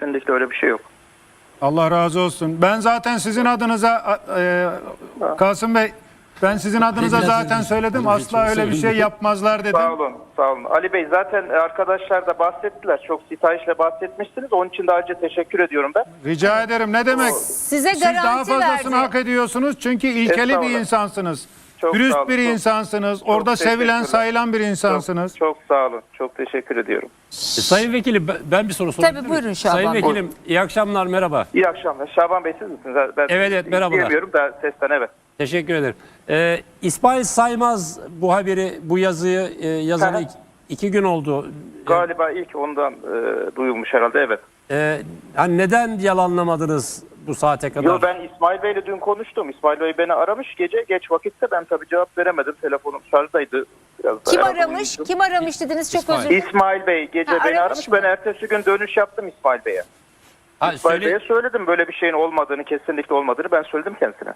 Kesinlikle öyle bir şey yok. Allah razı olsun. Ben zaten sizin adınıza e, Kasım Bey ben sizin adınıza zaten söyledim. Asla öyle bir şey yapmazlar dedim. Sağ olun, sağ olun. Ali Bey zaten arkadaşlar da bahsettiler. Çok sitayişle bahsetmiştiniz. Onun için de ayrıca teşekkür ediyorum ben. Rica ederim. Ne demek? Size Siz daha garanti fazlasını verdi. hak ediyorsunuz. Çünkü ilkeli bir Estağfurullah. insansınız. Çok sağ Dürüst olun, bir çok- insansınız. Orada sevilen, teşekkürler. sayılan bir Çok, insansınız. çok sağ olun. Çok teşekkür ediyorum. Sayın Vekilim ben- ben bir soru sorabilir Tabii, buyurun Şaban Sayın Bey. Vekilim iyi akşamlar merhaba. İyi akşamlar. Şaban Bey siz misiniz? Ben Evet, evet, merhabalar. Diyemiyorum da sesten evet. Teşekkür ederim. Ee, İsmail Saymaz bu haberi bu yazıyı e, Hı hı. iki, iki gün oldu. Galiba ilk ondan e, duyulmuş herhalde evet. Ee, hani neden yalanlamadınız bu saate kadar? Yo ben İsmail Bey'le dün konuştum. İsmail Bey beni aramış gece geç vakitte ben tabii cevap veremedim. Telefonum şarjdaydı. Biraz Kim aramış? uyudum. Kim aramış dediniz çok İsmail. özür dilerim. İsmail Bey gece Ha, beni aramış aramış. mı? Ben ertesi gün dönüş yaptım İsmail Bey'e. Ha, İsmail söyle- Bey'e söyledim böyle bir şeyin olmadığını, kesinlikle olmadığını ben söyledim kendisine.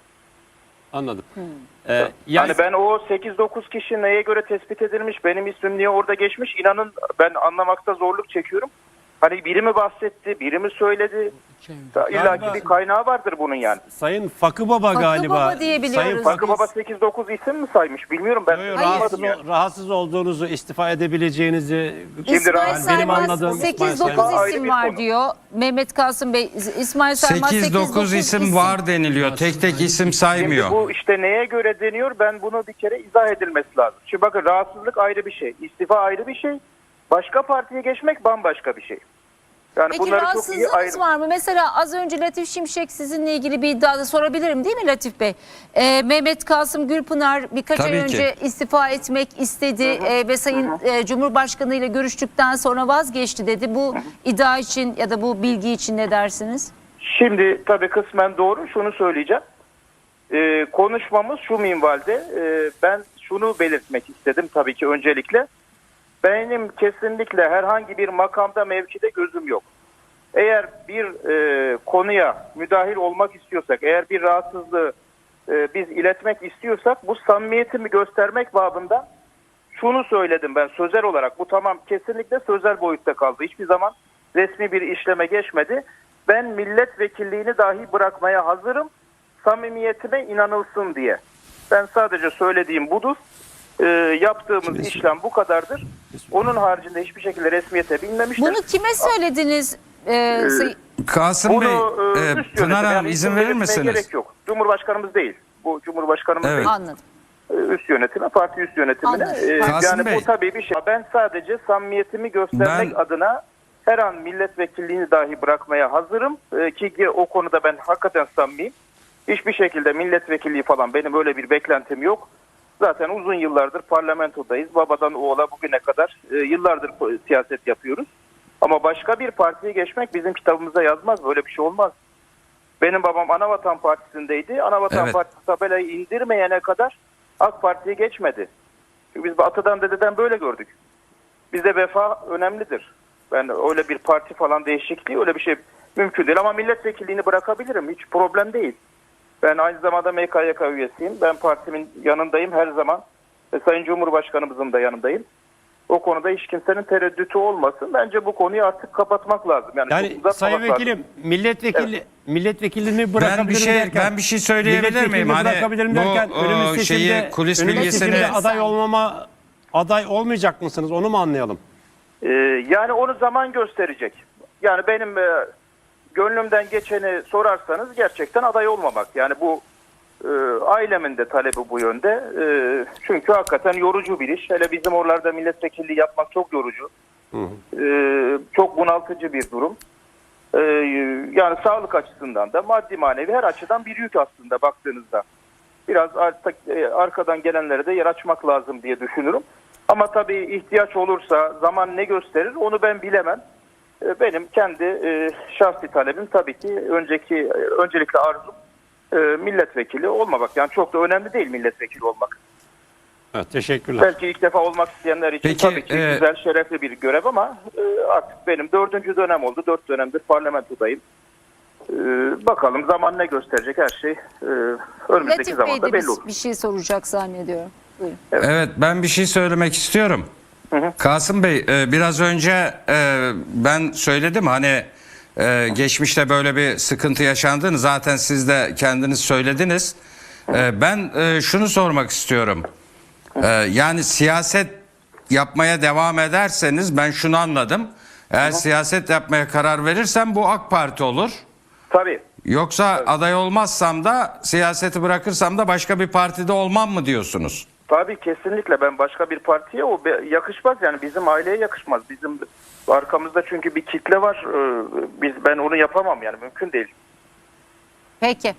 Anladım. Hmm. Ee, yani Yani ben o 8-9 kişi neye göre tespit edilmiş, benim ismim niye orada geçmiş inanın ben anlamakta zorluk çekiyorum. Hani biri mi bahsetti, biri mi söyledi? İlla ki bir kaynağı vardır bunun yani. Sayın Fakı Baba Fakı galiba. Baba diye biliyoruz Sayın biz. Fakı Baba 8-9 isim mi saymış bilmiyorum ben. Hayır. rahatsız, yani. rahatsız olduğunuzu, istifa edebileceğinizi Şimdi İsmail Saymaz anladığım İsmail 8-9 Saymaz. Ayrı isim var konu. diyor. Mehmet Kasım Bey İsmail Saymaz 8-9 isim var deniliyor. Tek tek isim saymıyor. Şimdi bu işte neye göre deniyor ben bunu bir kere izah edilmesi lazım. Şimdi bakın rahatsızlık ayrı bir şey, istifa ayrı bir şey, başka partiye geçmek bambaşka bir şey. Yani Peki bunları çok iyi ayrı. var mı? Mesela az önce Latif Şimşek sizinle ilgili bir iddiada sorabilirim değil mi Latif Bey? Ee, Mehmet Kasım Gülpınar birkaç ay Tabii ki. önce istifa etmek istedi ee, ve Sayın e, Cumhurbaşkanı ile görüştükten sonra vazgeçti dedi. Bu iddia için ya da bu bilgi için ne dersiniz? Şimdi tabii kısmen doğru şunu söyleyeceğim. Ee, konuşmamız şu minvalde Ee, ben şunu belirtmek istedim tabii ki öncelikle. Benim kesinlikle herhangi bir makamda mevkide gözüm yok. Eğer bir e, konuya müdahil olmak istiyorsak, eğer bir rahatsızlığı e, biz iletmek istiyorsak bu samimiyetimi göstermek babında şunu söyledim ben sözel olarak. Bu tamam kesinlikle sözel boyutta kaldı. Hiçbir zaman resmi bir işleme geçmedi. Ben milletvekilliğini dahi bırakmaya hazırım. Samimiyetime inanılsın diye. Ben sadece söylediğim budur. Ee, yaptığımız işlem bu kadardır. Onun haricinde hiçbir şekilde resmiyete binmemiştir. Bunu kime söylediniz? Ee, Say- Kasım Bunu Bey, e, e, üst Pınar Hanım yani izin isim verir belirtmeye misiniz? Gerek yok. Cumhurbaşkanımız değil. Bu Cumhurbaşkanımız Evet. değil. Anladım. E, üst yönetime, parti üst yönetimine. Anladım. E, Kasım yani Bey. bu tabii bir şey. Ben sadece samimiyetimi göstermek Ben- adına her an milletvekilliğini dahi bırakmaya hazırım. E, ki o konuda ben hakikaten samimiyim. Hiçbir şekilde milletvekilliği falan benim öyle bir beklentim yok. Zaten uzun yıllardır parlamentodayız. Babadan oğula bugüne kadar e, yıllardır siyaset yapıyoruz. Ama başka bir partiye geçmek bizim kitabımıza yazmaz. Böyle bir şey olmaz. Benim babam Anavatan Partisi'ndeydi. Anavatan Evet. Partisi tabelayı indirmeyene kadar AK Parti'ye geçmedi. Çünkü biz atadan dededen böyle gördük. Bizde vefa önemlidir. Ben öyle bir parti falan değişikliği öyle bir şey mümkün değil. Ama milletvekilliğini bırakabilirim. Hiç problem değil. Ben aynı zamanda MKYK üyesiyim. Ben partimin yanındayım her zaman. Ve Sayın Cumhurbaşkanımızın da yanındayım. O konuda hiç kimsenin tereddütü olmasın. Bence bu konuyu artık kapatmak lazım. Yani, yani Sayın lazım. Vekilim milletvekili milletvekilini bırakabilirim Ben bir şey derken ben bir şey söyleyebilir miyim? Hani bırakabilirim derken bu önümüz o, seçimde, şeyi kulis önümüz bilgisini seçimde aday olmama aday olmayacak mısınız? Onu mu anlayalım? Ee, yani onu zaman gösterecek. Yani benim e, gönlümden geçeni sorarsanız gerçekten aday olmamak. Yani bu e, ailemin de talebi bu yönde. E, çünkü hakikaten yorucu bir iş. Hele bizim oralarda milletvekilliği yapmak çok yorucu. E, çok bunaltıcı bir durum. E, yani sağlık açısından da maddi manevi her açıdan bir yük aslında baktığınızda. Biraz artık e, arkadan gelenlere de yer açmak lazım diye düşünürüm. Ama tabii ihtiyaç olursa zaman ne gösterir onu ben bilemem. E, Benim kendi e, şahsi talebim tabii ki önceki öncelikle arzum e, milletvekili olmamak. Yani çok da önemli değil milletvekili olmak. Evet, teşekkürler. Belki ilk defa olmak isteyenler için Peki, tabii ki e, güzel, şerefli bir görev ama artık benim dördüncü dönem oldu. Dört dönemdir parlamentodayım. Bakalım zaman ne gösterecek her şey önümüzdeki Latif Bey zamanda de belli olur. bir şey soracak zannediyorum. Buyurun. Evet ben bir şey söylemek istiyorum. Kasım Bey e, biraz önce e, ben söyledim hani e, geçmişte böyle bir sıkıntı yaşandığını zaten siz de kendiniz söylediniz. Ben şunu sormak istiyorum. Yani siyaset yapmaya devam ederseniz ben şunu anladım. Eğer siyaset yapmaya karar verirsem bu AK Parti olur. Tabii. Yoksa aday olmazsam da siyaseti bırakırsam da başka bir partide olmam mı diyorsunuz? Tabii kesinlikle ben başka bir partiye o yakışmaz yani bizim aileye yakışmaz. Bizim arkamızda çünkü bir kitle var. Ee, Biz ben onu yapamam yani mümkün değil. Peki.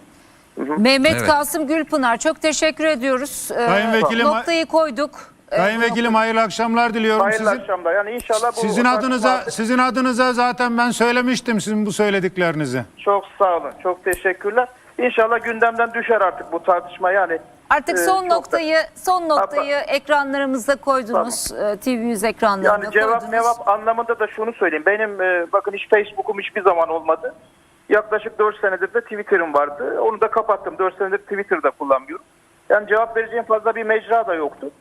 Mehmet Evet. Kasım Gülpınar çok teşekkür ediyoruz. Ee, Sayın Vekilim- noktayı koyduk. Ee, Sayın Vekilim hayırlı akşamlar diliyorum. Hayırlı Sizin, akşamlar. Yani inşallah bu sizin adınıza tartışma- sizin adınıza zaten ben söylemiştim sizin bu söylediklerinizi. çok sağ olun. Çok teşekkürler. İnşallah gündemden düşer artık bu tartışma yani. Artık Ee, son da- noktayı son noktayı ekranlarımızda koydunuz. Ee, TV100 ekranlarına Yani cevap koydunuz. mevap anlamında da şunu söyleyeyim. Benim e, bakın hiç Facebook'um hiçbir zaman olmadı. Yaklaşık 4 senedir de Twitter'ım vardı. Onu da kapattım. 4 senedir Twitter'da kullanmıyorum. Yani cevap vereceğim fazla bir mecra da yoktu.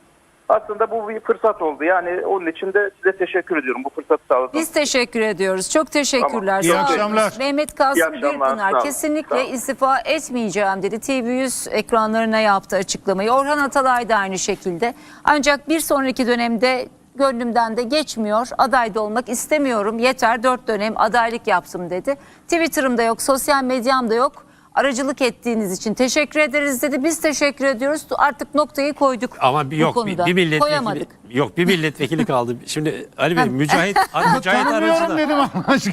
Aslında bu bir fırsat oldu. Yani onun için de size teşekkür ediyorum. Bu fırsatı sağladığınız Biz teşekkür ediyoruz. Çok teşekkürler. Tamam. İyi Sağ olun. akşamlar. Mehmet Kasım İyi akşamlar. Sağ Gülpınar olun. kesinlikle Sağ olun. istifa etmeyeceğim dedi. TV100 ekranlarına yaptı açıklamayı. Orhan Atalay da aynı şekilde. Ancak bir sonraki dönemde gönlümden de geçmiyor. Aday da olmak istemiyorum. Yeter dört dönem adaylık yaptım dedi. Twitter'ım da yok, sosyal medyam da yok. Aracılık ettiğiniz için teşekkür ederiz dedi. Biz teşekkür ediyoruz. Artık noktayı koyduk. Ama bir, bu yok bir, konuda. bir milletvekili Koyamadık. yok bir milletvekili kaldı. Şimdi Ali Bey Mücahit, Mücahit da- dedim ama.